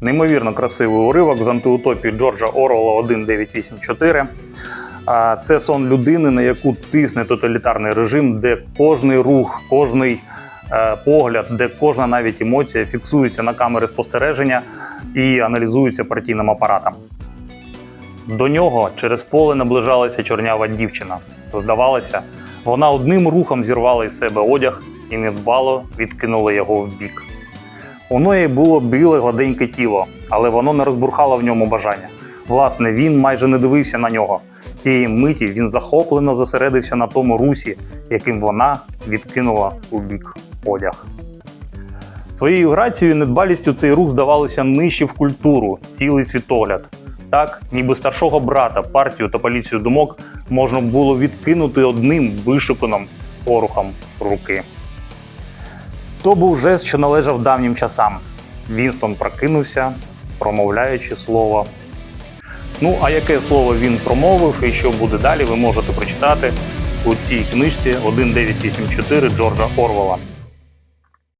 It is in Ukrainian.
Неймовірно красивий уривок з антиутопії Джорджа Орвелла 1984. Це сон людини, на яку тисне тоталітарний режим, де кожний рух, кожний е, погляд, де кожна навіть емоція фіксується на камери спостереження і аналізується партійним апаратом. До нього через поле наближалася чорнява дівчина. Здавалося, вона одним рухом зірвала із себе одяг і недбало відкинула його в бік. У неї було біле гладеньке тіло, але воно не розбурхало в ньому бажання. Власне, він майже не дивився на нього. Тієї миті він захоплено зосередився на тому русі, яким вона відкинула у бік одяг. Своєю грацією і недбалістю цей рух здавалося нижче в культуру, цілий світогляд. Так, ніби старшого брата, партію та поліцію думок можна було відкинути одним вишуканим порухом руки. То був жест, що належав давнім часам. Вінстон прокинувся, промовляючи слово. Ну, а яке слово він промовив і що буде далі, ви можете прочитати у цій книжці 1984 Джорджа Орвела.